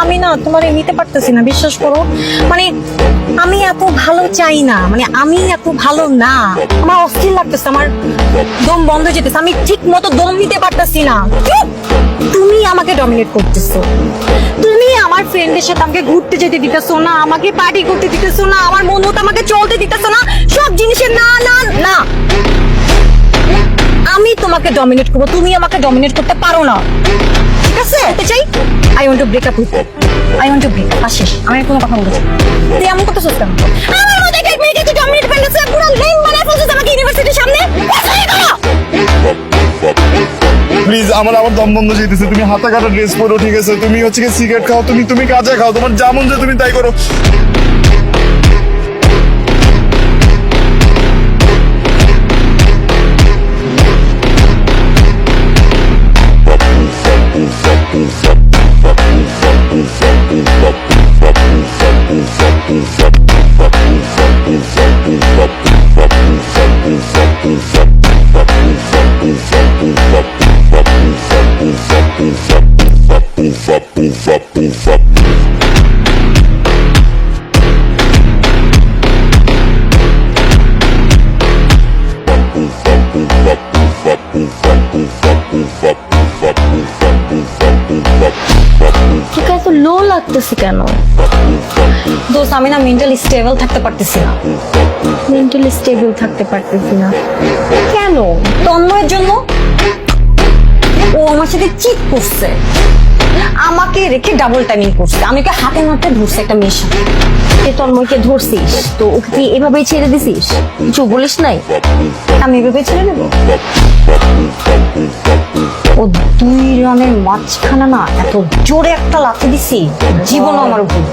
আমি না তোমার নিতে পারতেছি না, বিশ্বাস করো। মানে আমি এত ভালো চাই না মানে আমি এত ভালো না। আমার অস্থির লাগতেছে, আমার দম বন্ধ যেতেছে, আমি ঠিক মতো দম নিতে পারতেছি না। তুমি আমাকে ডমিনেট করতেছো। তুমি আমার ফ্রেন্ডের সাথে আমাকে ঘুরতে যেতে দিতেছো না, আমাকে পার্টি করতে দিতেছো না, আমার মন মতো আমাকে চলতে দিতেছো না, সব জিনিসের না তোমাকে ডমিনেট করব তুমি আমাকে ডমিনেট করতে পারো না। ঠিক আছে? হতে চাই? I want to break up with I want to break up শেষ আমি কোনো কথা বলতে চাই না। তুই এমন করতে সস্তা আমার মধ্যে এক মেয়েকে তুই ডমিনেট পুরো লেন বানায় ফেলছিস আমাকে ইউনিভার্সিটির সামনে। প্লিজ আমার আবার দম বন্ধ যেতেছে। তুমি হাতা কাটা ড্রেস পরো ঠিক আছে? তুমি হচ্ছে কি সিগারেট খাও তুমি তুমি কাজে খাও। তোমার যেমন যে তুমি তাই করো। লাগতেছে কেন দোস্ত আমি না মেন্টালি স্টেবল থাকতে পারতেছি না। মেন্টালি স্টেবল থাকতে পারতেছি না। কেন? তন্ময়ের জন্য ও আমার সাথে চিট করছে। আমাকে রেখে ডাবল টাইমিং করছে। আমি ওকে হাতে নাতে ধরছে একটা মেয়ের সাথে তুই তন্ময়কে ধরছিস? তো ওকে তুই এভাবেই ছেড়ে দিছিস? কিছু বলিস নাই? আমি এভাবে ছেড়ে দেবো? ও দুই রানের মাঝখানে না এত জোরে একটা লাথি দিছি। জীবনও আমার ভুল